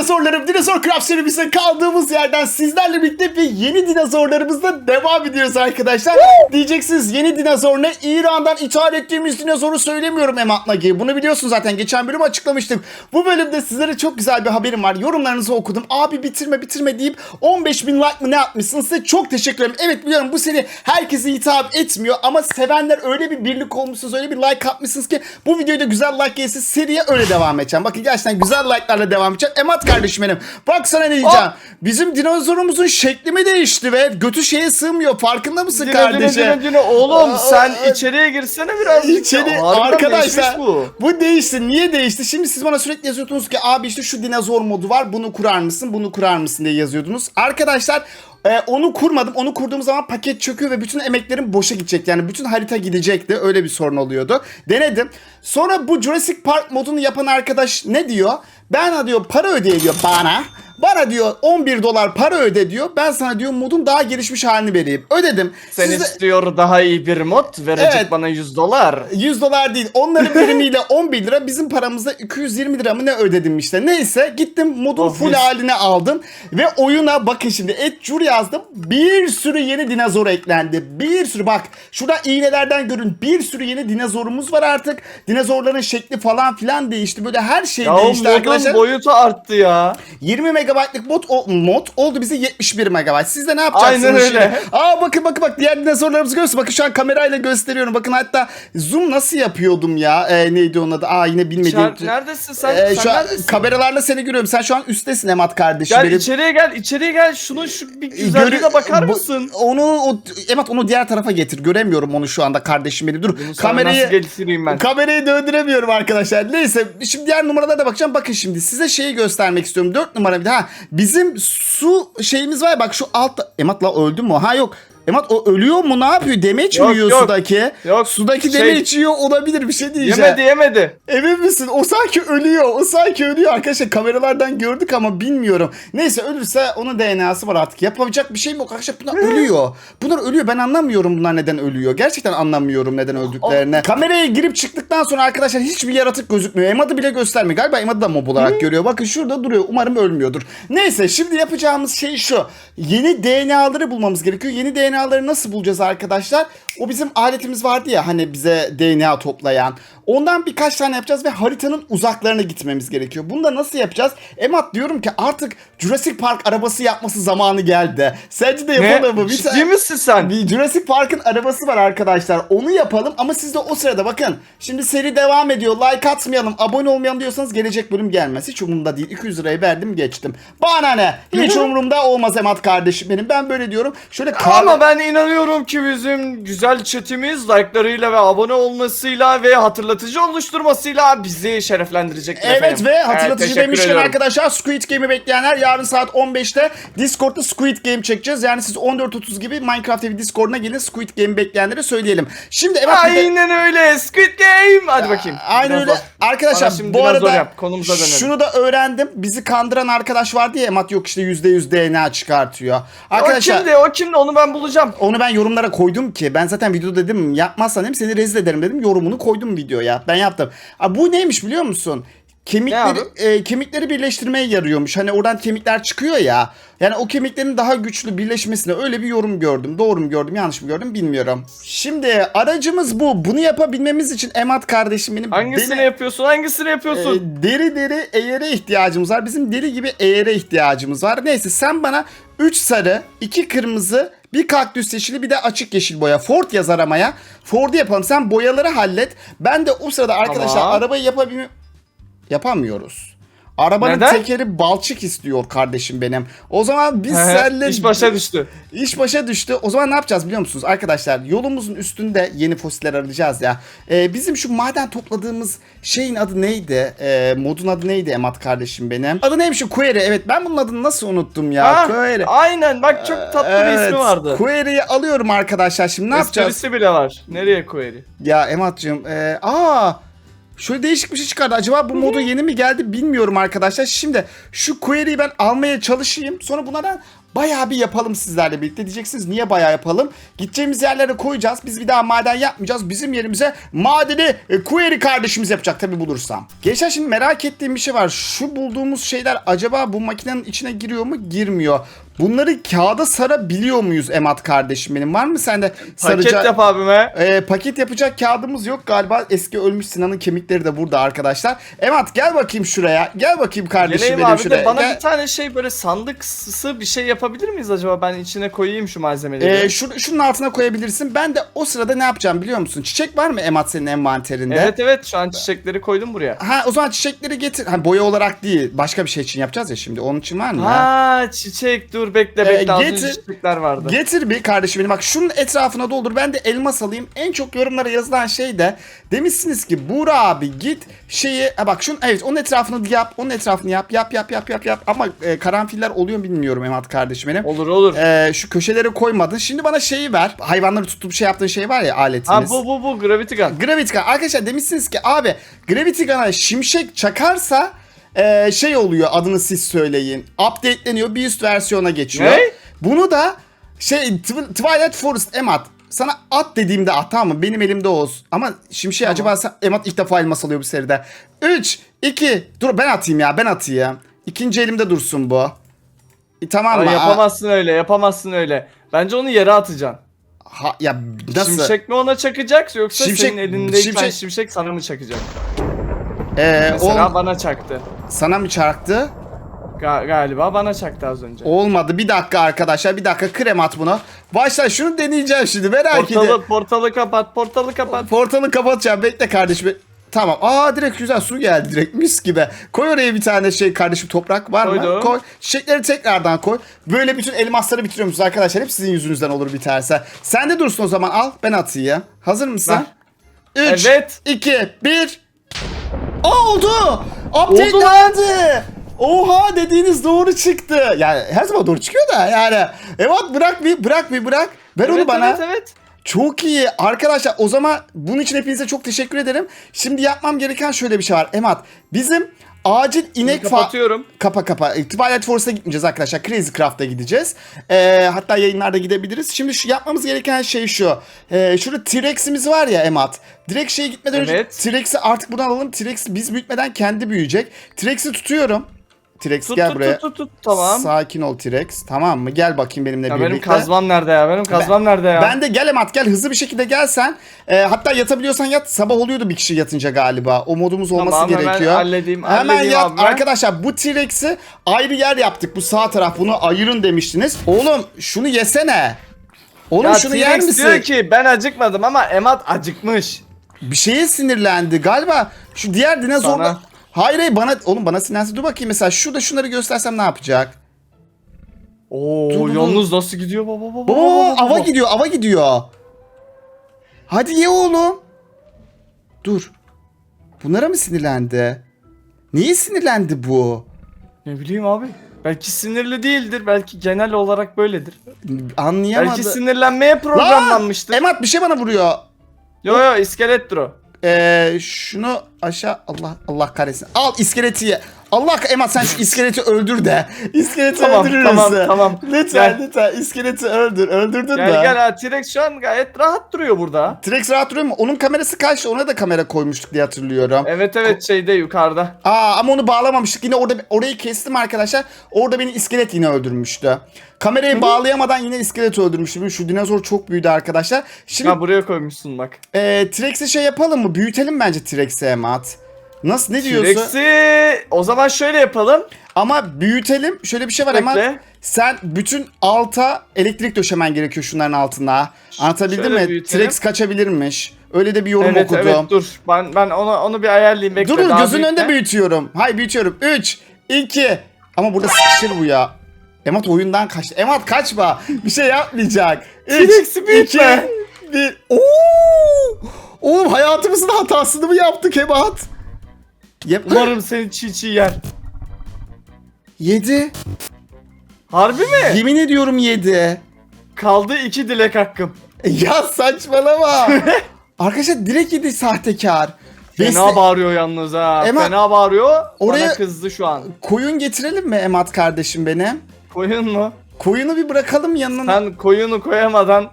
dinozorlarım Dinozor Craft serimizde kaldığımız yerden sizlerle birlikte bir yeni dinozorlarımızla devam ediyoruz arkadaşlar. Diyeceksiniz yeni dinozor ne? İran'dan ithal ettiğimiz dinozoru söylemiyorum Emat Nagi. Bunu biliyorsun zaten geçen bölüm açıklamıştım. Bu bölümde sizlere çok güzel bir haberim var. Yorumlarınızı okudum. Abi bitirme bitirme deyip 15 bin like mı ne atmışsınız size çok teşekkür ederim. Evet biliyorum bu seri herkese hitap etmiyor ama sevenler öyle bir birlik olmuşsunuz öyle bir like atmışsınız ki bu videoda güzel like gelirse seriye öyle devam edeceğim. Bakın gerçekten güzel like'larla devam edeceğim. Emat kardeşim benim. Bak sana ne diyeceğim. Bizim dinozorumuzun şekli mi değişti ve götü şeye sığmıyor. Farkında mısın Dino, dino, kardeşim? dino, dino. Oğlum Aa, sen aa, içeriye girsene birazcık. İçeri arkadaşlar bu. bu. değişti. Niye değişti? Şimdi siz bana sürekli yazıyordunuz ki abi işte şu dinozor modu var. Bunu kurar mısın? Bunu kurar mısın diye yazıyordunuz. Arkadaşlar e, onu kurmadım. Onu kurduğum zaman paket çöküyor ve bütün emeklerim boşa gidecek. Yani bütün harita gidecekti. Öyle bir sorun oluyordu. Denedim. Sonra bu Jurassic Park modunu yapan arkadaş ne diyor? Ben diyor para ödeye diyor bana. Bana diyor 11 dolar para öde diyor. Ben sana diyor modun daha gelişmiş halini vereyim. Ödedim. Sen Siz istiyor daha iyi bir mod verecek Evet. bana 100 dolar. 100 dolar değil. Onların birimiyle 11 lira bizim paramızda 220 lira mı ne ödedim işte. Neyse gittim modun Of, full haline aldım. Ve oyuna bakın şimdi et cur yazdım. Bir sürü yeni dinozor eklendi. Bir sürü bak şurada iğnelerden görün. Bir sürü yeni dinozorumuz var artık. Dinozorların şekli falan filan değişti. Böyle her şey Ya değişti modun arkadaşlar. boyutu arttı ya. 20 megabaytlık mod, o, mod oldu bize 71 megabayt. Siz de ne yapacaksınız Aynen şimdi? öyle. Aa bakın bakın bak diğer dinozorlarımızı görüyorsunuz. Bakın şu an kamerayla gösteriyorum. Bakın hatta zoom nasıl yapıyordum ya? Ee, neydi onun adı? Aa yine bilmediğim. Şar- neredesin sen? Ee, sen şu an neredesin? kameralarla seni görüyorum. Sen şu an üsttesin Emat kardeşim. Gel benim. içeriye gel, içeriye gel. Şunun şu bir güzelliğine Görü- bakar mısın? Onu o, Emat onu diğer tarafa getir. Göremiyorum onu şu anda kardeşim benim. Dur. Bunu kamerayı nasıl ben? Kamerayı döndüremiyorum arkadaşlar. Neyse şimdi diğer numaralara da bakacağım. Bakın şimdi size şeyi göstermek istiyorum. 4 numara bir de Bizim su şeyimiz var bak şu altta. Emat la öldü mü? Ha yok. Emat o ölüyor mu? Ne yapıyor? Demeç mi Yok, yiyor yok. sudaki? Yok, Sudaki şey- demeç yiyor olabilir bir şey diyeceğim. Yemedi yemedi. Emin misin? O sanki ölüyor. O sanki ölüyor arkadaşlar. Kameralardan gördük ama bilmiyorum. Neyse ölürse onun DNA'sı var artık. Yapacak bir şey yok arkadaşlar. Bunlar ölüyor. Bunlar ölüyor. Ben anlamıyorum bunlar neden ölüyor. Gerçekten anlamıyorum neden öldüklerini. Kameraya girip çıktıktan sonra arkadaşlar hiçbir yaratık gözükmüyor. Emad'ı bile göstermiyor. Galiba Emad'ı da mob olarak görüyor. Bakın şurada duruyor. Umarım ölmüyordur. Neyse şimdi yapacağımız şey şu. Yeni DNA'ları bulmamız gerekiyor. Yeni DNA'ları nasıl bulacağız arkadaşlar? O bizim aletimiz vardı ya hani bize DNA toplayan. Ondan birkaç tane yapacağız ve haritanın uzaklarına gitmemiz gerekiyor. Bunu da nasıl yapacağız? Emat diyorum ki artık Jurassic Park arabası yapması zamanı geldi. Sence de Ne? yapalım mı? Bir Ciddi misin sen? bir Jurassic Park'ın arabası var arkadaşlar. Onu yapalım ama siz de o sırada bakın. Şimdi seri devam ediyor. Like atmayalım, abone olmayalım diyorsanız gelecek bölüm gelmez. Hiç umurumda değil. 200 lirayı verdim geçtim. Bana ne? Hiç umurumda olmaz Emat kardeşim benim. Ben böyle diyorum. Şöyle kar... Ama ben inanıyorum ki bizim güzel chatimiz like'larıyla ve abone olmasıyla ve hatırlatıcı oluşturmasıyla bizi şereflendirecektir Evet efendim. ve hatırlatıcı teşekkür demişken ediyorum. arkadaşlar Squid Game'i bekleyenler yarın saat 15'te Discord'da Squid Game çekeceğiz. Yani siz 14.30 gibi Minecraft TV Discord'una gelin Squid Game bekleyenlere söyleyelim. Şimdi evet bir de- Aynen öyle Squid Game. Hadi bakayım. Aynen Biraz öyle. zor. Arkadaşlar Bana şimdi bu biraz arada yap. Konumuza dönelim. şunu da öğrendim. Bizi kandıran arkadaş vardı ya Emat yok işte %100 DNA çıkartıyor. O Arkadaşlar kimdi? O kimdi? Onu ben bulacağım. Onu ben yorumlara koydum ki ben zaten videoda dedim yapmazsan dedim seni rezil ederim dedim yorumunu koydum videoya ben yaptım. Abi bu neymiş biliyor musun? Kemikleri, e, kemikleri birleştirmeye yarıyormuş. Hani oradan kemikler çıkıyor ya. Yani o kemiklerin daha güçlü birleşmesine öyle bir yorum gördüm. Doğru mu gördüm yanlış mı gördüm bilmiyorum. Şimdi aracımız bu. Bunu yapabilmemiz için Emat kardeşim benim Hangisini beni- yapıyorsun? Hangisini yapıyorsun? ee, deri deri eğere ihtiyacımız var. Bizim deri gibi eğere ihtiyacımız var. Neyse sen bana 3 sarı, 2 kırmızı, bir kaktüs yeşili bir de açık yeşil boya. Ford yaz aramaya. Ford'u yapalım. Sen boyaları hallet. Ben de o sırada arkadaşlar Tamam. arabayı yapabilme... Yapamıyoruz. Arabanın Neden? tekeri balçık istiyor kardeşim benim. O zaman biz senle... İş başa düştü. İş başa düştü. O zaman ne yapacağız biliyor musunuz? Arkadaşlar yolumuzun üstünde yeni fosiller arayacağız ya. Ee, bizim şu maden topladığımız şeyin adı neydi? Ee, modun adı neydi Emat kardeşim benim? Adı neymiş? Query. Evet ben bunun adını nasıl unuttum ya? Ha, Query. aynen bak çok tatlı bir ismi vardı. Query'yi alıyorum arkadaşlar. Şimdi ne yapacağız? Esprisi bile var. Nereye query? Ya Emat'cığım. E, aa Şöyle değişik bir şey çıkardı. Acaba bu modu yeni mi geldi bilmiyorum arkadaşlar. Şimdi şu query'i ben almaya çalışayım. Sonra bunlardan bayağı bir yapalım sizlerle birlikte. Diyeceksiniz niye bayağı yapalım? Gideceğimiz yerlere koyacağız. Biz bir daha maden yapmayacağız. Bizim yerimize madeni e, Query kardeşimiz yapacak tabi bulursam. Gençler şimdi merak ettiğim bir şey var. Şu bulduğumuz şeyler acaba bu makinenin içine giriyor mu? Girmiyor. Bunları kağıda sarabiliyor muyuz Emat kardeşim benim? Var mı sende Paket yap abime. ee, paket yapacak kağıdımız yok galiba. Eski ölmüş Sinan'ın kemikleri de burada arkadaşlar. Emat gel bakayım şuraya. Gel bakayım kardeşim Geleyim benim abi şuraya. de bana Gel. bir tane şey böyle sandık sısı bir şey yapabilir miyiz acaba? Ben içine koyayım şu malzemeleri. Ee, şu, şunun altına koyabilirsin. Ben de o sırada ne yapacağım biliyor musun? Çiçek var mı Emat senin envanterinde? evet evet şu an çiçekleri koydum buraya. Ha o zaman çiçekleri getir. Ha boya olarak değil. Başka bir şey için yapacağız ya şimdi. Onun için var mı? Ha çiçek dur bekle Ee, bekle az önce getir. vardı. Getir bir kardeşim benim. Bak şunun etrafına doldur. Ben de elmas alayım. En çok yorumlara yazılan şey de demişsiniz ki Buğra abi git şeyi ha bak şunun evet onun etrafını yap. Onun etrafını yap. Yap yap yap yap yap. Ama e, karanfiller oluyor mu bilmiyorum Emat kardeşim benim. Olur olur. E, şu köşelere koymadın. Şimdi bana şeyi ver. Hayvanları tutup şey yaptığın şey var ya aletiniz. ha bu bu bu Gravity Gun. Gravity Gun. Arkadaşlar demişsiniz ki abi Gravity Gun'a şimşek çakarsa e, şey oluyor adını siz söyleyin. Update'leniyor bir üst versiyona geçiyor. Ne? Bunu da şey Tw- Twilight Forest Emat sana at dediğimde at tamam mı? Benim elimde Oğuz. Ama şimşek acaba sen- Emat ilk defa elmas alıyor bu seride. 3, 2, dur ben atayım ya ben atayım. İkinci elimde dursun bu. E, tamam mı? yapamazsın öyle yapamazsın öyle. Bence onu yere atacaksın. Ha, ya nasıl? Şimşek mi ona çakacak yoksa Şimşek- senin elindeyken şimşek- şimşek... sana mı çakacak? Ee, Mesela ol- bana çaktı. sana mı çarptı? Ga- galiba bana çaktı az önce. Olmadı. Bir dakika arkadaşlar. Bir dakika krem at bunu. Başla şunu deneyeceğim şimdi. Merak ediyorum. Portalı, portalı kapat, portalı kapat. Portalı kapatacağım. Bekle kardeşim. Tamam. Aa direkt güzel su geldi direkt mis gibi. Koy oraya bir tane şey kardeşim toprak var mı? Koydum. Koy. Çiçekleri tekrardan koy. Böyle bütün elmasları bitiriyor musunuz arkadaşlar? Hep sizin yüzünüzden olur biterse. Sen de dursun o zaman al ben atayım. Hazır mısın? 3, Evet. 2, 1. Oldu. Oldu Update'lendi. Oha dediğiniz doğru çıktı. Yani her zaman doğru çıkıyor da yani. Evet bırak bir bırak bir bırak. Ver onu Evet, bana. evet evet. Çok iyi. Arkadaşlar o zaman bunun için hepinize çok teşekkür ederim. Şimdi yapmam gereken şöyle bir şey var. Emat bizim acil inek fa... Kapatıyorum. Kapa kapa. Twilight Force'a gitmeyeceğiz arkadaşlar. Crazy Craft'a gideceğiz. Ee, hatta yayınlarda gidebiliriz. Şimdi şu yapmamız gereken şey şu. Ee, şurada T-Rex'imiz var ya Emat. Direkt şeye gitmeden önce Evet. T-Rex'i artık buradan alalım. T-Rex biz büyütmeden kendi büyüyecek. T-Rex'i tutuyorum. T-Rex Tut gel tut, buraya. tut tut tut tamam. Sakin ol T-Rex. Tamam mı? Gel bakayım benimle Ya birlikte. benim kazmam nerede ya? Benim kazmam nerede ya? Ben de gel Emat gel hızlı bir şekilde gelsen. Ee, hatta yatabiliyorsan yat. Sabah oluyordu bir kişi yatınca galiba. O modumuz olması Tamam, hemen gerekiyor. halledeyim, Hemen halledeyim yat. abi ben. Arkadaşlar bu T-Rex'i ayrı yer yaptık. Bu sağ taraf bunu ayırın demiştiniz. Oğlum şunu yesene. Oğlum ya şunu yer misin? diyor ki ben acıkmadım ama Emat acıkmış. Bir şeye sinirlendi galiba. Şu diğer dinozorla... Sana. Hayır hayır bana oğlum bana sinirlensin. Dur bakayım mesela şurada şunları göstersem ne yapacak? Oo Dur, dur, yalnız nasıl gidiyor baba baba. Baba baba, baba. ava gidiyor ava gidiyor. Hadi ye oğlum. Dur. Bunlara mı sinirlendi? Niye sinirlendi bu? Ne bileyim abi. Belki sinirli değildir. Belki genel olarak böyledir. Anlayamadı. Belki sinirlenmeye programlanmıştır. Emat bir şey bana vuruyor. Yo yo iskelettir o. Ee, şunu aşağı Allah Allah kahretsin. Al iskeleti ye. Allah Emat sen şu iskeleti öldür de. İskeleti Tamam, öldürür tamam, tamam. Lütfen Gel. lütfen iskeleti öldür. Öldürdün? Gel gel ha T-Rex şu an gayet rahat duruyor burada. T-Rex rahat duruyor mu? Onun kamerası kaçtı. Ona da kamera koymuştuk diye hatırlıyorum. Evet evet şeyde yukarıda. Aa ama onu bağlamamıştık. Yine orada orayı kestim arkadaşlar. Orada beni iskelet yine öldürmüştü. Kamerayı bağlayamadan yine iskelet öldürmüştü. Şu dinozor çok büyüdü arkadaşlar. Şimdi Ha buraya koymuşsun bak. e, T-Rex'e şey yapalım mı? Büyütelim bence T-Rex'e Emat. Nasıl ne diyorsun? T-Rex'i o zaman şöyle yapalım. Ama büyütelim. Şöyle bir şey var. Bekle. Sen bütün alta elektrik döşemen gerekiyor şunların altına. Anlatabildim şöyle mi? büyütelim. T-Rex kaçabilirmiş. Öyle de bir yorum Evet okudum. evet dur. Ben ben onu onu bir ayarlayayım bekle. Dur dur daha gözünün önünde büyütüyorum. Hayır büyütüyorum. 3, 2. Ama burada sıkışır bu ya. Emat oyundan kaçtı. Emat kaçma. Bir şey yapmayacak. 3, T-Rex'i büyütme. 1. Oo! Oğlum hayatımızın hatasını mı yaptık Emat? Yap. Umarım seni çiğ çiğ yer. 7. Harbi mi? Yemin ediyorum 7. Kaldı iki dilek hakkım. Ya saçmalama. Arkadaşlar direkt yedi sahtekar. Fena Besle- bağırıyor yalnız ha. Emma, Fena bağırıyor. oraya- Bana kızdı şu an. Koyun getirelim mi Emat kardeşim benim? Koyun mu? Koyunu bir bırakalım yanına. Sen koyunu koyamadan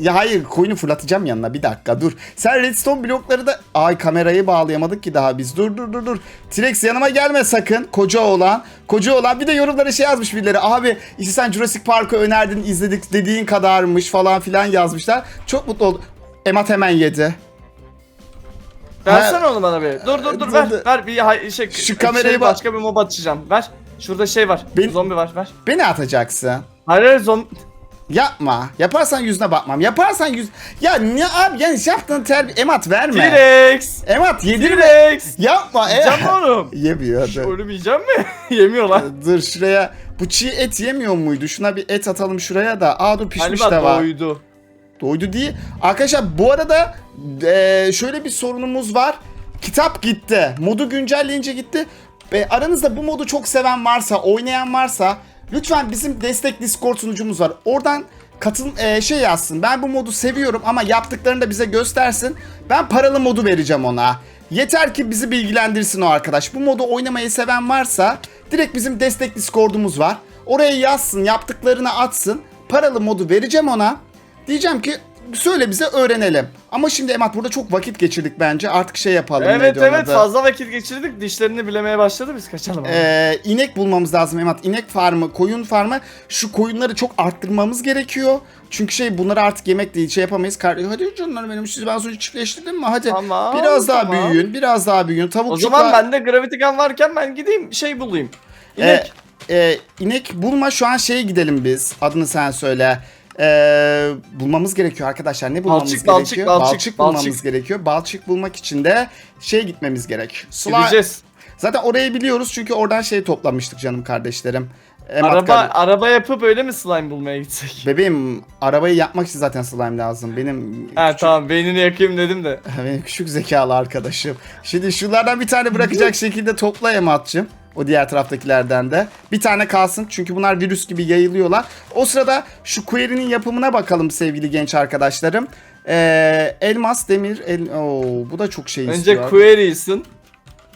Ya hayır koyunu fırlatacağım yanına bir dakika dur. Sen redstone blokları da... Ay kamerayı bağlayamadık ki daha biz. Dur dur dur dur. T-Rex yanıma gelme sakın. Koca olan. Koca olan. Bir de yorumlara şey yazmış birileri. Abi işte sen Jurassic Park'ı önerdin izledik dediğin kadarmış falan filan yazmışlar. Çok mutlu oldum. Emat hemen yedi. versene onu bana bir. Dur dur dur ver. Ver bir hay- şey, Şu kamerayı şey, başka bir mob atacağım. Ver. Şurada şey var. Ben- Zombi var ver. Beni atacaksın. Hayır hayır zombi. Yapma. Yaparsan yüzüne bakmam. Yaparsan yüz... Ya ne abi yani yaptığın terbiye... Emat verme. T-Rex. Emat yedirme. T-Rex. Yapma. E... Yiyeceğim mi oğlum? Yemiyor. Dur. Ölüm yiyeceğim mi? Yemiyor lan. Dur şuraya. Bu çiğ et yemiyor muydu? Şuna bir et atalım şuraya da. Aa dur pişmiş Galiba de var. doydu. Doydu değil. Arkadaşlar bu arada eee, şöyle bir sorunumuz var. Kitap gitti. Modu güncelleyince gitti. Ve aranızda bu modu çok seven varsa, oynayan varsa lütfen bizim destek Discord sunucumuz var. Oradan katıl eee, şey yazsın. Ben bu modu seviyorum ama yaptıklarını da bize göstersin. Ben paralı modu vereceğim ona. Yeter ki bizi bilgilendirsin o arkadaş. Bu modu oynamayı seven varsa direkt bizim destek Discord'umuz var. Oraya yazsın, yaptıklarını atsın. Paralı modu vereceğim ona. Diyeceğim ki söyle bize öğrenelim. Ama şimdi Emat burada çok vakit geçirdik bence. Artık şey yapalım. Evet neydi evet fazla vakit geçirdik. Dişlerini bilemeye başladı biz kaçalım. abi. Ee, inek bulmamız lazım Emat. İnek farmı, koyun farmı. Şu koyunları çok arttırmamız gerekiyor. Çünkü şey bunları artık yemek değil şey yapamayız. Kar- Hadi canlarım benim siz ben önce çiftleştirdim mi? Hadi. Tamam, biraz daha tamam. büyüyün. Biraz daha büyüyün. o Tavukçuklar. zaman bende Gravity Gun varken ben gideyim şey bulayım. İnek. E, e, inek bulma şu an şeye gidelim biz. Adını sen söyle. E, bulmamız gerekiyor arkadaşlar. Ne bulmamız Balçık, balçık, gerekiyor? balçık, bulmamız balçık. gerekiyor. Balçık bulmak için de şey gitmemiz gerek. Slime- Gideceğiz. Zaten orayı biliyoruz çünkü oradan şey toplamıştık canım kardeşlerim. Emat Araba kardeş- araba yapıp öyle mi slime bulmaya gitsek? Bebeğim arabayı yapmak için zaten slime lazım. Benim Ha küçük, tamam beynini yakayım dedim de. benim küçük zekalı arkadaşım. Şimdi şunlardan bir tane bırakacak şekilde topla Emat'cığım. O diğer taraftakilerden de. Bir tane kalsın çünkü bunlar virüs gibi yayılıyorlar. O sırada şu query'nin yapımına bakalım sevgili genç arkadaşlarım. Ee, elmas, demir, el... Oo, bu da çok şey Önce istiyor. query'sin.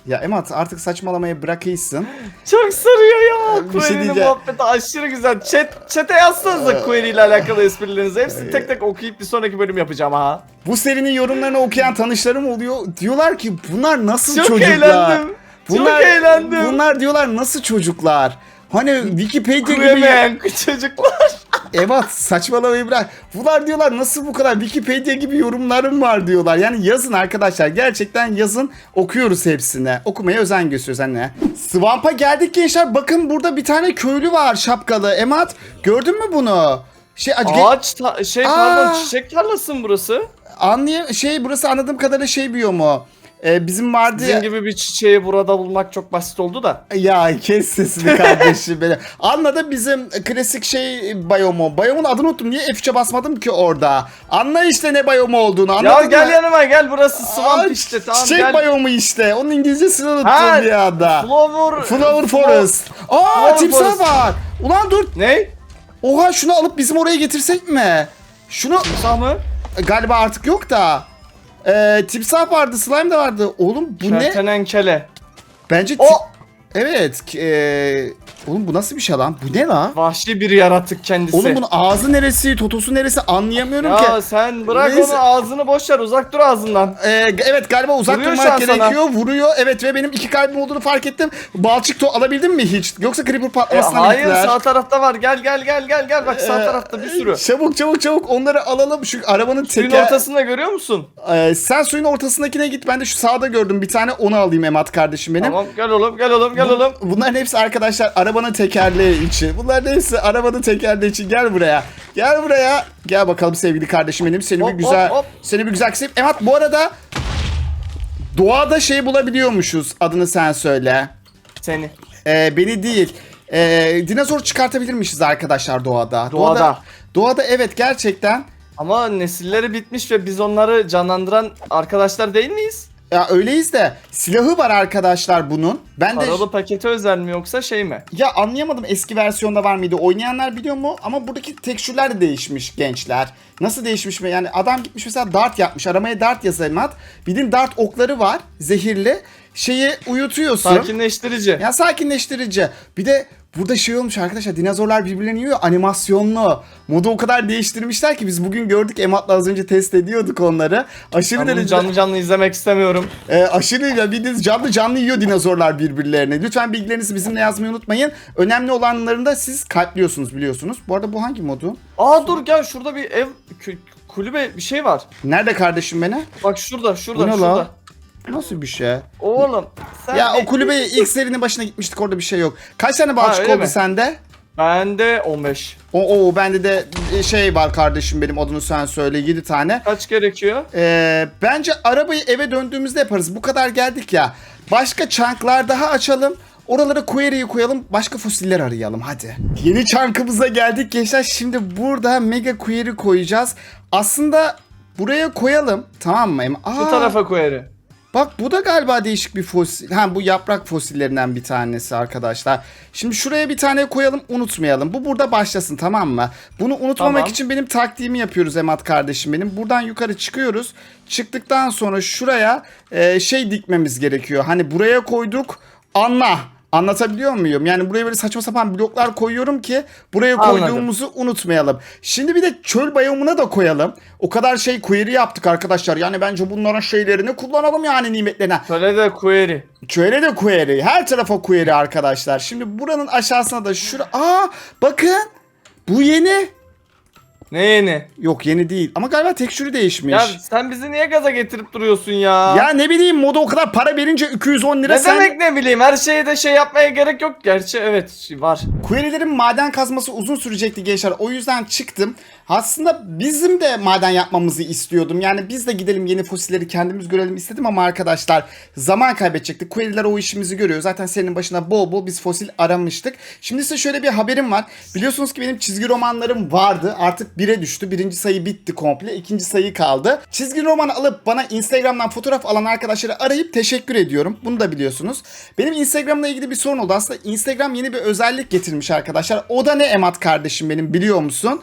ya Emat artık saçmalamayı bırakıysın. Çok sarıyor ya. Bir şey diyeceğim. muhabbeti aşırı güzel. Chat, chat'e yazsanıza query ile alakalı esprilerinizi. Hepsini tek tek okuyup bir sonraki bölüm yapacağım ha. Bu serinin yorumlarını okuyan tanışlarım oluyor. Diyorlar ki bunlar nasıl Çok çocuklar? eğlendim. Çok eğlendim. Bunlar diyorlar nasıl çocuklar? Hani Wikipedia gibi Kuyemeyen çocuklar. Evet saçmalamayı bırak. Bunlar diyorlar nasıl bu kadar Wikipedia gibi yorumlarım var diyorlar. Yani yazın arkadaşlar gerçekten yazın okuyoruz hepsine. Okumaya özen gösteriyoruz anne. Swamp'a geldik gençler. Bakın burada bir tane köylü var şapkalı. Emat gördün mü bunu? Şey Ağaç ta- şey pardon Aa. çiçek tarlası mı burası? anlay şey burası anladığım kadarıyla şey biyomu. Ee, bizim vardı Bizim ya. gibi bir çiçeği burada bulmak çok basit oldu da. Ya kes sesini kardeşim benim. Anla bizim klasik şey bayomu. Bayomun adını unuttum. Niye F3'e basmadım ki orada? Anla işte ne bayomu olduğunu. Ya Anladın gel mı? yanıma gel burası Aa, swamp işte tamam Çiçek gel. bayomu işte. Onun İngilizcesini unuttum Ha, bir anda. Flower. Flower Forest. Aa timsah var. Ulan dur. Ne? Oha şunu alıp bizim oraya getirsek mi? Şunu Timsah mı? galiba artık yok da. Ee, timsah vardı, slime de vardı. Oğlum bu ne? Kertenenkele. Bence O ti- Evet. ki- ee, oğlum bu nasıl bir şey lan? Bu ne lan? vahşi bir yaratık kendisi. Oğlum bunun ağzı neresi, totosu neresi anlayamıyorum ya ki. sen bırak Neyse. onu ağzını boş ver uzak dur ağzından. Ee, evet galiba uzak Vuruyor durmak an sana. gerekiyor. Vuruyor. Evet ve benim iki kalbim olduğunu fark ettim. Balçık to alabildin mi hiç? Yoksa creeper E, patlamasına mı hayır gittiler? sağ tarafta var gel gel gel gel gel bak sağ Ee, tarafta bir sürü. Çabuk çabuk çabuk onları alalım. Şu arabanın Suyun teker... ortasında görüyor musun? Ee, sen suyun ortasındakine git. Ben de şu sağda gördüm. Bir tane onu alayım Emat kardeşim benim. Tamam gel oğlum gel oğlum gel Bu- oğlum. Bunların hepsi arkadaşlar arabanın tekerleği için. Bunların hepsi arabanın tekerleği için. Gel buraya. Gel buraya. Gel bakalım sevgili kardeşim benim. Seni bir Hop, güzel hop, hop. seni bir güzel kısayım. Evet bu arada doğada şey bulabiliyormuşuz. Adını sen söyle. Seni. Ee, beni değil. Ee, dinozor çıkartabilirmişiz arkadaşlar doğada. Doğada. Doğada evet gerçekten. Ama nesilleri bitmiş ve biz onları canlandıran arkadaşlar değil miyiz? Ya öyleyiz de silahı var arkadaşlar bunun. Ben de Paralı pakete özel mi yoksa şey mi? Ya anlayamadım eski versiyonda var mıydı? Oynayanlar biliyor mu? Ama buradaki tekstürler de değişmiş gençler. Nasıl değişmiş mi? Yani adam gitmiş mesela dart yapmış. Aramaya dart yazarmat. Bildiğin dart okları var. Zehirli. şeyi uyutuyorsun. Sakinleştirici. Ya sakinleştirici. Bir de burada şey olmuş arkadaşlar dinozorlar birbirlerini yiyor animasyonlu. Modu o kadar değiştirmişler ki biz bugün gördük Emat'la az önce test ediyorduk onları. Aşırı Ben bunu derecede canlı canlı izlemek istemiyorum. e, aşırı ya bildiğiniz canlı canlı yiyor dinozorlar birbirlerini. Lütfen bilgilerinizi bizimle yazmayı unutmayın. Önemli olanlarını da siz kalpliyorsunuz biliyorsunuz. Bu arada bu hangi modu? Aa dur gel şurada bir ev kulübe bir şey var. Nerede kardeşim beni? Bak şurada şurada şurada. la? Nasıl bir şey? Oğlum sen Ya o kulübe ilk serinin başına gitmiştik orada bir şey yok. Kaç tane balçık öyle oldu mi? sende? Bende 15. O, o bende de şey var kardeşim benim adını sen söyle 7 tane. Kaç gerekiyor? Ee, bence arabayı eve döndüğümüzde yaparız. Bu kadar geldik ya. Başka çanklar daha açalım. Oralara query'yi koyalım. Başka fosiller arayalım hadi. Yeni çankımıza geldik gençler. Şimdi burada mega query koyacağız. Aslında buraya koyalım. Tamam mı? Aa, Şu tarafa koyarım. Bak bu da galiba değişik bir fosil. Ha bu yaprak fosillerinden bir tanesi arkadaşlar. Şimdi şuraya bir tane koyalım unutmayalım. Bu burada başlasın tamam mı? Bunu unutmamak Tamam. için benim taktiğimi yapıyoruz Emat kardeşim benim. Buradan yukarı çıkıyoruz. Çıktıktan sonra şuraya e, şey dikmemiz gerekiyor. Hani buraya koyduk anla. Anlatabiliyor muyum? Yani buraya böyle saçma sapan bloklar koyuyorum ki buraya Anladım. koyduğumuzu unutmayalım. Şimdi bir de çöl bayımına da koyalım. O kadar şey query yaptık arkadaşlar. Yani bence bunların şeylerini kullanalım yani nimetlerine. Şöyle de query. Şöyle de query. Her tarafa query arkadaşlar. Şimdi buranın aşağısına da şura... Aa bakın. Bu yeni. Ne yeni? Yok yeni değil. Ama galiba tekstürü değişmiş. Ya Ya, sen bizi niye gaza getirip duruyorsun ya? ne bileyim moda o kadar para verince 210 lira ne sen... demek ne bileyim her şeye de şey yapmaya gerek yok. Gerçi evet var. Query'lerin maden kazması uzun sürecekti gençler. O yüzden çıktım. Aslında bizim de maden yapmamızı istiyordum. Yani biz de gidelim yeni fosilleri kendimiz görelim istedim ama arkadaşlar zaman kaybedecektik. Query'ler o işimizi görüyor. Zaten senin başına bol bol biz fosil aramıştık. Şimdi size şöyle bir haberim var. Biliyorsunuz ki benim çizgi romanlarım vardı. Artık bire düştü. Birinci sayı bitti komple. İkinci sayı kaldı. Çizgi roman alıp bana Instagram'dan fotoğraf alan arkadaşları arayıp teşekkür ediyorum. Bunu da biliyorsunuz. Benim Instagram'la ilgili bir sorun oldu. Aslında Instagram yeni bir özellik getirmiş arkadaşlar. O da ne Emat kardeşim benim biliyor musun?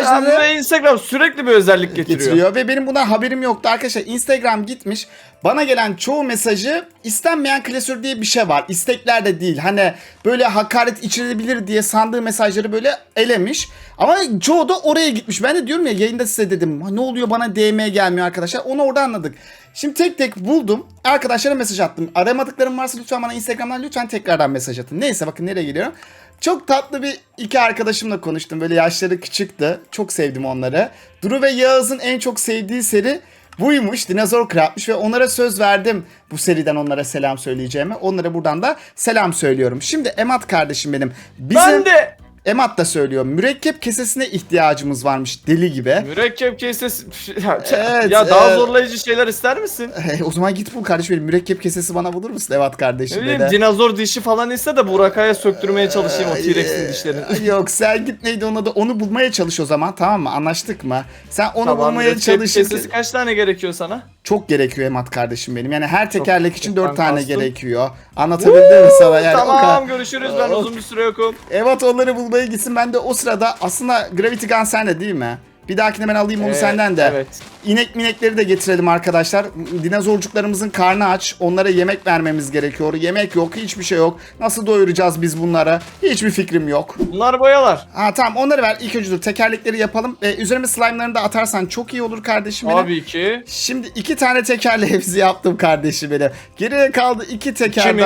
Mesajları Yani Instagram sürekli bir özellik getiriyor. getiriyor ve benim bundan haberim yoktu arkadaşlar. Instagram gitmiş. Bana gelen çoğu mesajı istenmeyen klasör diye bir şey var. İsteklerde değil. Hani böyle hakaret içirebilir diye sandığı mesajları böyle elemiş. Ama çoğu da oraya gitmiş. Ben de diyorum ya yayında size dedim. "Ha, Ne oluyor bana DM gelmiyor arkadaşlar. Onu orada anladık. Şimdi tek tek buldum. Arkadaşlara mesaj attım. Aramadıklarım varsa lütfen bana Instagram'dan lütfen tekrardan mesaj atın. Neyse bakın nereye geliyorum. Çok tatlı bir iki arkadaşımla konuştum. Böyle yaşları küçüktü. Çok sevdim onları. Duru ve Yağız'ın en çok sevdiği seri buymuş. Dinozor Craft'mış ve onlara söz verdim bu seriden onlara selam söyleyeceğime. Onlara buradan da selam söylüyorum. Şimdi Emat kardeşim benim. Bizim Ben de Emat da söylüyor. Mürekkep kesesine ihtiyacımız varmış deli gibi. mürekkep kesesi ya, Evet, ya daha evet. zorlayıcı şeyler ister misin? Hey, o zaman git bul kardeşim benim. Mürekkep kesesi bana bulur musun Emat Ne kardeşim bileyim dinozor dişi falan ise de Burakay'a söktürmeye çalışayım o T-Rex'in dişlerini. Yok sen git neydi ona da onu bulmaya çalış o zaman tamam mı? Anlaştık mı? Sen onu Tamam bulmaya mürekkep çalışırken kesesi kaç tane gerekiyor sana? Çok gerekiyor Emat kardeşim benim. Yani her tekerlek için dört tane kastım. gerekiyor. Anlatabildim mi sana yani o tamam kadar. görüşürüz ben uzun bir süre yokum. Evet onları bulmaya gitsin. Ben de o sırada aslında Gravity Gun sende değil mi? Bir dahakine ben alayım onu Ee, senden de. Evet. İnek minekleri de getirelim arkadaşlar. Dinozorcuklarımızın karnı aç. Onlara yemek vermemiz gerekiyor. Yemek yok, hiçbir şey yok. Nasıl doyuracağız biz bunları? Hiçbir fikrim yok. Bunlar boyalar. Ha tamam onları ver. İlk önce dur tekerlekleri yapalım. Ee, üzerine slime'larını da atarsan çok iyi olur kardeşim benim. Tabii ki. Şimdi iki tane tekerle hepsi yaptım kardeşim benim. Geriye kaldı iki teker İki mi?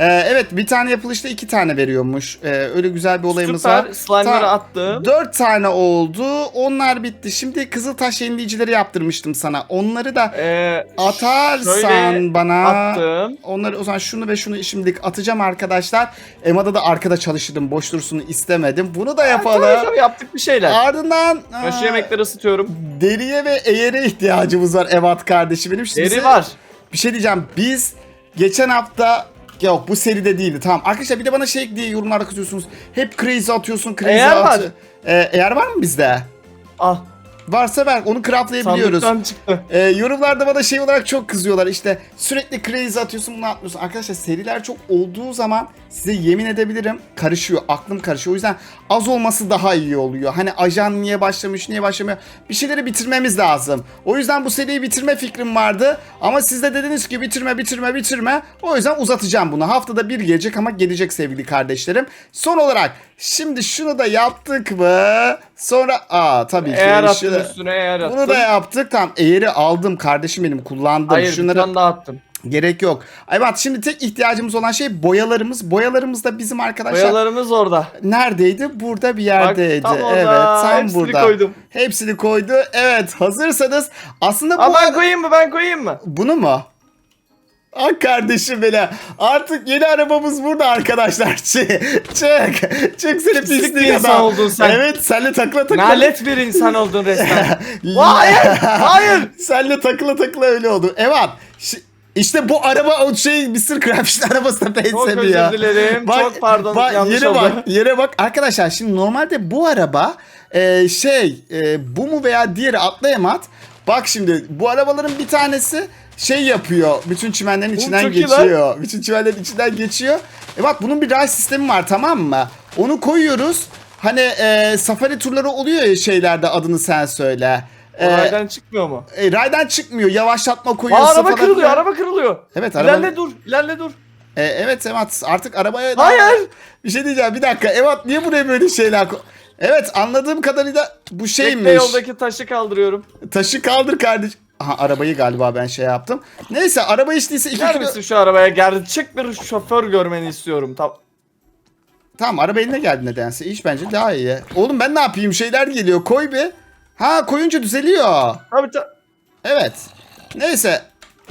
Ee, evet bir tane yapılışta iki tane veriyormuş. Ee, öyle güzel bir olayımız var. Süper. Slime'ları Tamam. attım. Dört tane oldu. Onlar bitti. Şimdi Kızıltaş yenileyicileri yaptırmıştım sana. Onları da Ee, atarsan bana. attım. Onları o zaman şunu ve şunu şimdilik atacağım arkadaşlar. Ema'da da arkada çalıştırdım. Boş dursun istemedim. Bunu da yapalım. Tabii tabii yaptık bir şeyler. Ardından aa, yemekleri ısıtıyorum. deriye ve eğere ihtiyacımız var Evat kardeşim benim. Şimdi Deri size var. Bir şey diyeceğim. Biz geçen hafta Yok bu seride değildi tamam. Arkadaşlar bir de bana şey diye yorumlarda kızıyorsunuz. Hep crazy atıyorsun crazy Eğer var. atı- Ee, eğer var mı bizde? Al. Varsa ver onu craftlayabiliyoruz. Sandıktan çıktı. Ee, yorumlarda bana şey olarak çok kızıyorlar işte sürekli crazy atıyorsun bunu atmıyorsun. Arkadaşlar seriler çok olduğu zaman size yemin edebilirim karışıyor aklım karışıyor. O yüzden az olması daha iyi oluyor. Hani ajan niye başlamış niye başlamıyor bir şeyleri bitirmemiz lazım. O yüzden bu seriyi bitirme fikrim vardı ama siz de dediniz ki bitirme bitirme bitirme. O yüzden uzatacağım bunu. Haftada bir gelecek ama gelecek sevgili kardeşlerim. Son olarak şimdi şunu da yaptık mı? Sonra aa tabii ki. Eğer attın üstüne eğer attın. bunu da yaptık. Tamam eğeri aldım kardeşim benim kullandım. Hayır Şunları bir tane daha attım. gerek yok. Evet şimdi tek ihtiyacımız olan şey boyalarımız. Boyalarımız da bizim arkadaşlar Boyalarımız orada. neredeydi? Burada bir yerdeydi. tam orada. Evet tam Hepsini burada. koydum. Hepsini koydu. Evet hazırsanız aslında bu Aa, ben koyayım mı ben koyayım mı? bunu mu? Ah kardeşim benim. Artık yeni arabamız burada arkadaşlar. Çık. Çık. Çık seni Pislik bir insan adam. oldun sen. Evet senle takla takla. Nalet bir insan oldun resmen. hayır hayır. Senle takıla takıla öyle oldu. Evet. şi- İşte bu araba o şey Mr. Crafts'in arabasına Çok benzemiyor. özür dilerim. Çok pardon yanlış yere oldu. bak, yere bak. Arkadaşlar şimdi normalde bu araba e, şey e, bu mu veya diğeri atlayamat. Bak şimdi bu arabaların bir tanesi şey yapıyor. Bütün çimenlerin içinden geçiyor. Bütün çimenlerin içinden geçiyor. E bak bunun bir ray sistemi var tamam mı? Onu koyuyoruz. Hani e, safari turları oluyor ya şeylerde adını sen söyle. E, Olaydan çıkmıyor mu? e, raydan çıkmıyor. Yavaşlatma koyuyorsun Aa, araba falan kırılıyor filan. araba kırılıyor. Evet, araba- İlerle dur ilerle dur. E, evet evet artık arabaya... Hayır. Bir şey diyeceğim bir dakika. Evet niye buraya böyle şeyler Evet anladığım kadarıyla bu Bekle şeymiş. yoldaki taşı kaldırıyorum. Taşı kaldır kardeş. Aha arabayı galiba ben şey yaptım. Neyse araba işteyse iki Gel kilo... misin şu arabaya gerçek bir şoför görmeni istiyorum. Tam. Tamam araba eline geldi nedense. İş bence daha iyi. Oğlum ben ne yapayım şeyler geliyor koy bir. Ha koyunca düzeliyor. Tabii ta- Evet. Neyse.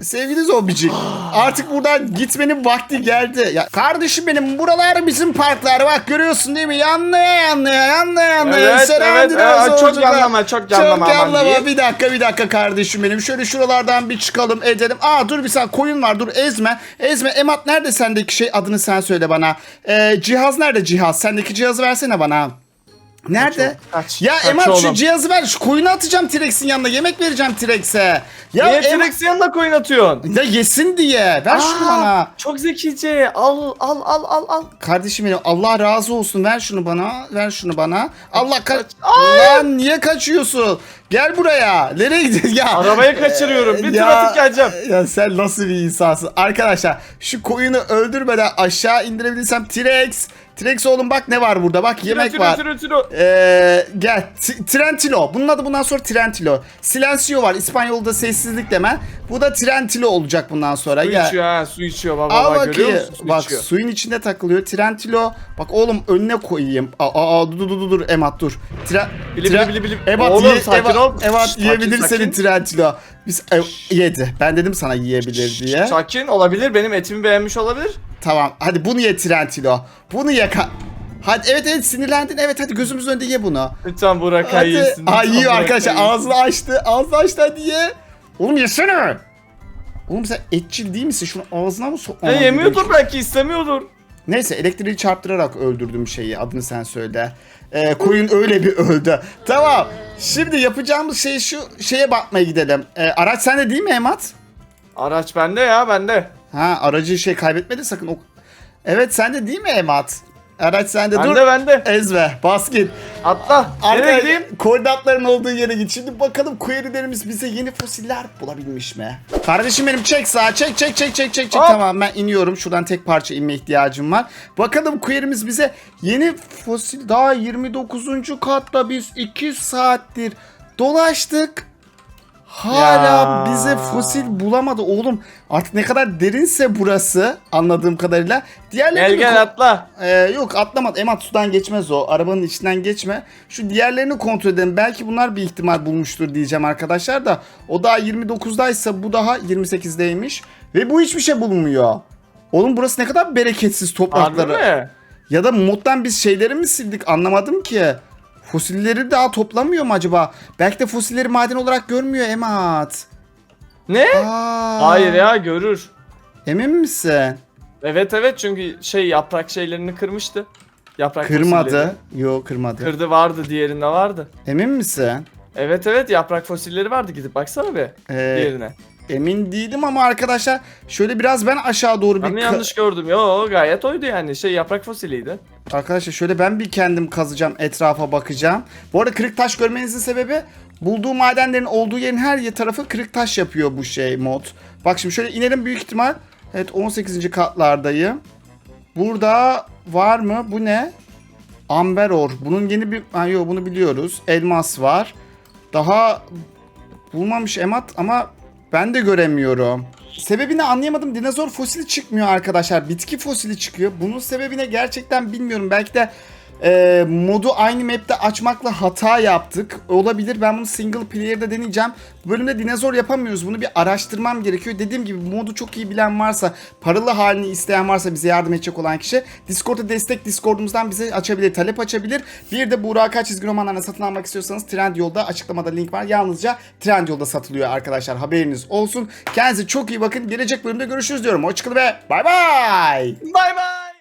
Sevgili zombicik artık buradan gitmenin vakti geldi. Ya kardeşim benim buralar bizim parklar bak görüyorsun değil mi? Yanlaya yanlaya yanlaya yanlaya. Evet, evet, evet, çok yanlama, çok yanlama Çok yanlama. Bir dakika bir dakika kardeşim benim. Şöyle şuralardan bir çıkalım edelim. Aa dur bir saniye koyun var dur ezme. Ezme Emat nerede sendeki şey adını sen söyle bana. Ee, cihaz nerede cihaz? Sendeki cihazı versene bana. Nerede? Kaç, ya kaç Emat şu oğlum. cihazı ver. Şu koyunu atacağım T-Rex'in yanına. Yemek vereceğim T-Rex'e. Ya Niye Emat- T-Rex'in yanına koyun atıyorsun? ya yesin diye. Ver şunu Aa, bana. Çok zekice. Al al al al al. Kardeşim benim Allah razı olsun. Ver şunu bana. Ver şunu bana. Allah kaç. Lan niye kaçıyorsun? Gel buraya. Nereye gidiyorsun ya? Arabayı kaçırıyorum. Bir tur atıp geleceğim. Ya sen nasıl bir insansın? Arkadaşlar şu koyunu öldürmeden aşağı indirebilirsem T-Rex. T-Rex oğlum bak ne var burada. Bak yemek var. tiro. Ee, gel. T- Trentilo. Bunun adı bundan sonra Trentilo. Silencio var. İspanyol'da sessizlik deme. Bu da Trentilo olacak bundan sonra. Su Gel. içiyor ha su içiyor baba Al bak görüyor musun? Su Bak içiyor. suyun içinde takılıyor. Trentilo. Bak oğlum önüne koyayım. Aa, aa dur dur dur dur Emat dur. Tre, Bili, tre- bili, bili, bili. Emat, Oğlum, ye, sakin ol. Emat yiyebilir sakin, seni sakin. Trentilo. Biz e, yedi. Ben dedim sana yiyebilir diye. Sakin olabilir benim etimi beğenmiş olabilir. Tamam. Hadi bunu ye Trentilo. Bunu ye. ka- Hadi evet evet sinirlendin. Evet hadi gözümüzün önünde ye bunu. Lütfen Burak Hadi. yesin. Aa lütfen yiyor Burak arkadaşlar. yesin. Ağzını açtı. Ağzını açtı hadi ye. Oğlum yesene. Oğlum sen etçil değil misin? Şunu ağzına mı sok? Ya yemiyordur belki istemiyordur. Neyse elektriği çarptırarak öldürdüm şeyi. Adını sen söyle. Ee, koyun öyle bir öldü. Tamam. Şimdi yapacağımız şey şu şeye bakmaya gidelim. Ee, araç sende değil mi Emat? Araç bende ya bende. Ha aracı şey kaybetmedi sakın. O... Evet sende değil mi Emat? Araç sende. Dur. Bende bende. Ezbe. Bas git. Atla. Nereye gideyim? Koordinatların olduğu yere git. Şimdi bakalım query'lerimiz bize yeni fosiller bulabilmiş mi? Kardeşim benim çek sağa çek çek çek çek çek çek. Tamam ben iniyorum. Şuradan tek parça inme ihtiyacım var. Bakalım query'miz bize yeni fosil daha 29. katta biz 2 saattir dolaştık. Hala Ya. bize fosil bulamadı oğlum. Artık ne kadar derinse burası anladığım kadarıyla. Diğerlerini Gel gel atla. ee, yok atlamadı. Emat sudan geçmez o. Arabanın içinden geçme. Şu diğerlerini kontrol edelim. Belki bunlar bir ihtimal bulmuştur diyeceğim arkadaşlar da. O daha 29'daysa bu daha 28'deymiş. Ve bu hiçbir şey bulmuyor. Oğlum burası ne kadar bereketsiz toprakları. Ya da moddan biz şeyleri mi sildik anlamadım ki. Fosilleri daha toplamıyor mu acaba? Belki de fosilleri maden olarak görmüyor Emat. Ne? Aa, Hayır ya görür. Emin misin? Evet evet çünkü şey yaprak şeylerini kırmıştı. Yaprak Kırmadı. fosilleri. Yok kırmadı. Kırdı vardı diğerinde vardı. Emin misin? Evet evet yaprak fosilleri vardı gidip baksana bir Ee, diğerine. Emin değilim ama arkadaşlar şöyle biraz ben aşağı doğru Ben bir ka- yanlış gördüm? Yo gayet oydu yani şey yaprak fosiliydi. Arkadaşlar şöyle ben bir kendim kazacağım etrafa bakacağım. Bu arada kırık taş görmenizin sebebi bulduğu madenlerin olduğu yerin her yer tarafı kırık taş yapıyor bu şey mod. Bak şimdi şöyle inerim büyük ihtimal. Evet 18. katlardayım. Burada var mı? Bu ne? Amber ore. Bunun yeni bir... Ha, yok bunu biliyoruz. Elmas var. Daha bulmamış emat ama ben de göremiyorum. Sebebini anlayamadım. Dinozor fosili çıkmıyor arkadaşlar. Bitki fosili çıkıyor. Bunun sebebine gerçekten bilmiyorum. Belki de e, modu aynı map'te açmakla hata yaptık. Olabilir. Ben bunu single player'da deneyeceğim. Bu bölümde dinozor yapamıyoruz. Bunu bir araştırmam gerekiyor. Dediğim gibi modu çok iyi bilen varsa, paralı halini isteyen varsa bize yardım edecek olan kişi Discord'a destek Discord'umuzdan bize açabilir, talep açabilir. Bir de Burak Kaç çizgi romanlarını satın almak istiyorsanız Trendyol'da açıklamada link var. Yalnızca Trendyol'da satılıyor arkadaşlar. Haberiniz olsun. Kendinize çok iyi bakın. Gelecek bölümde görüşürüz diyorum. Hoşçakalın ve bay bay. Bay bay.